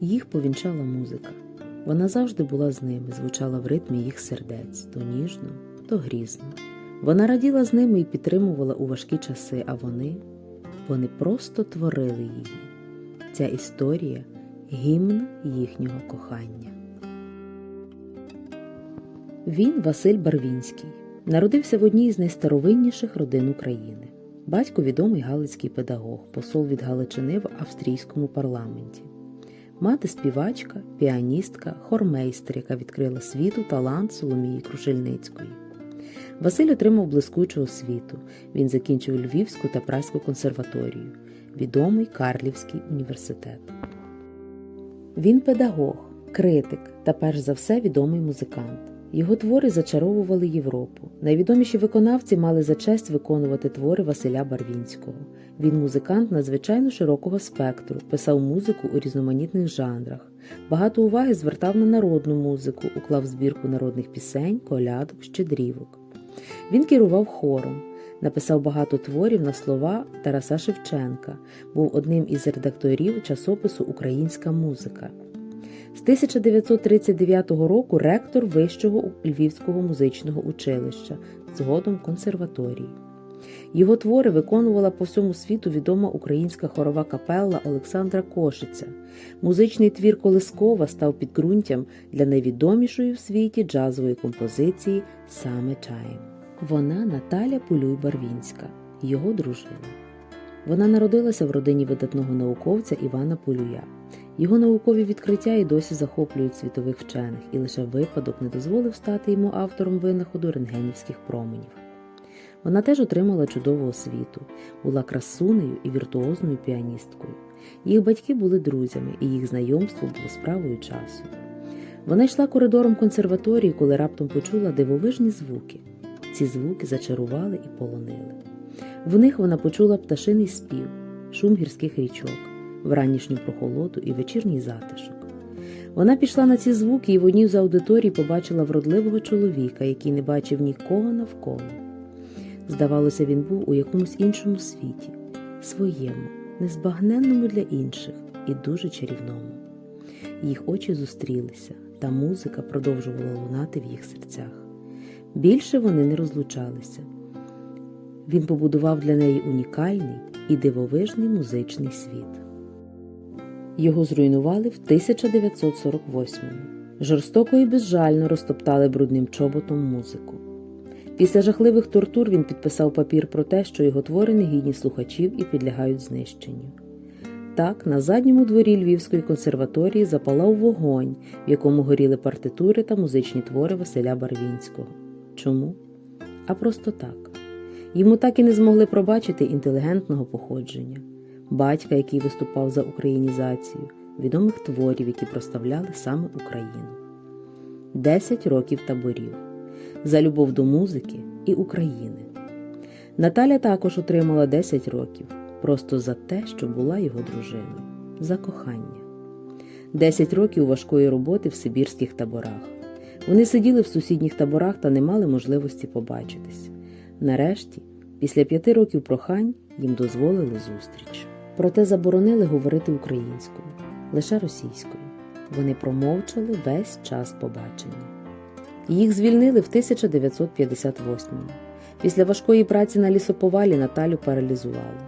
Їх повінчала музика. Вона завжди була з ними, звучала в ритмі їх сердець то ніжно, то грізно. Вона раділа з ними і підтримувала у важкі часи, а вони, вони просто творили її. Ця історія гімн їхнього кохання. Він Василь Барвінський. Народився в одній з найстаровинніших родин України. Батько відомий галицький педагог, посол від Галичини в австрійському парламенті. Мати співачка, піаністка, хормейстер, яка відкрила світу талант Соломії Крушельницької. Василь отримав блискучу освіту. Він закінчив Львівську та Праську консерваторію, відомий Карлівський університет. Він педагог, критик та перш за все відомий музикант. Його твори зачаровували Європу. Найвідоміші виконавці мали за честь виконувати твори Василя Барвінського. Він музикант надзвичайно широкого спектру, писав музику у різноманітних жанрах. Багато уваги звертав на народну музику, уклав збірку народних пісень, колядок, щедрівок. Він керував хором, написав багато творів на слова Тараса Шевченка, був одним із редакторів часопису Українська музика. З 1939 року ректор Вищого Львівського музичного училища, згодом консерваторії. Його твори виконувала по всьому світу відома українська хорова капелла Олександра Кошиця. Музичний твір Колискова став підґрунтям для найвідомішої в світі джазової композиції Саме Time. Вона Наталя Пулюй-Барвінська, його дружина. Вона народилася в родині видатного науковця Івана Полюя. Його наукові відкриття і досі захоплюють світових вчених, і лише випадок не дозволив стати йому автором винаходу рентгенівських променів. Вона теж отримала чудову освіту, була красунею і віртуозною піаністкою. Їх батьки були друзями, і їх знайомство було справою часу. Вона йшла коридором консерваторії, коли раптом почула дивовижні звуки. Ці звуки зачарували і полонили. В них вона почула пташиний спів, шум гірських річок, вранішню прохолоду і вечірній затишок. Вона пішла на ці звуки і в одній з аудиторій побачила вродливого чоловіка, який не бачив нікого навколо. Здавалося, він був у якомусь іншому світі, своєму, незбагненному для інших і дуже чарівному. Їх очі зустрілися, та музика продовжувала лунати в їх серцях. Більше вони не розлучалися. Він побудував для неї унікальний і дивовижний музичний світ. Його зруйнували в 1948-му. Жорстоко і безжально розтоптали брудним чоботом музику. Після жахливих тортур він підписав папір про те, що його твори негідні слухачів і підлягають знищенню. Так, на задньому дворі Львівської консерваторії запалав вогонь, в якому горіли партитури та музичні твори Василя Барвінського. Чому? А просто так. Йому так і не змогли пробачити інтелігентного походження, батька, який виступав за українізацію, відомих творів, які проставляли саме Україну. Десять років таборів за любов до музики і України. Наталя також отримала 10 років просто за те, що була його дружиною, за кохання. 10 років важкої роботи в Сибірських таборах. Вони сиділи в сусідніх таборах та не мали можливості побачитись. Нарешті, після п'яти років прохань, їм дозволили зустріч. Проте заборонили говорити українською, лише російською. Вони промовчали весь час побачення. Їх звільнили в 1958-му. Після важкої праці на лісоповалі Наталю паралізували.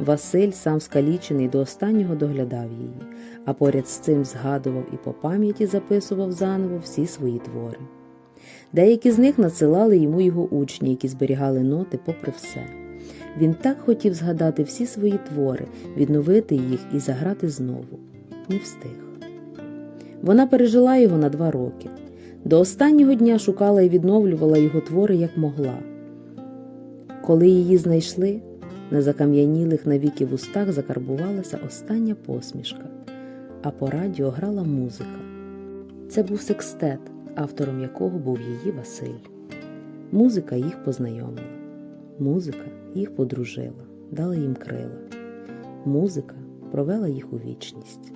Василь, сам скалічений, до останнього доглядав її, а поряд з цим згадував і по пам'яті записував заново всі свої твори. Деякі з них надсилали йому його учні, які зберігали ноти попри все. Він так хотів згадати всі свої твори, відновити їх і заграти знову. Не встиг. Вона пережила його на два роки. До останнього дня шукала і відновлювала його твори як могла. Коли її знайшли, на закам'янілих навіки вустах закарбувалася остання посмішка, а по радіо грала музика. Це був секстет, автором якого був її Василь. Музика їх познайомила, музика їх подружила, дала їм крила. Музика провела їх у вічність.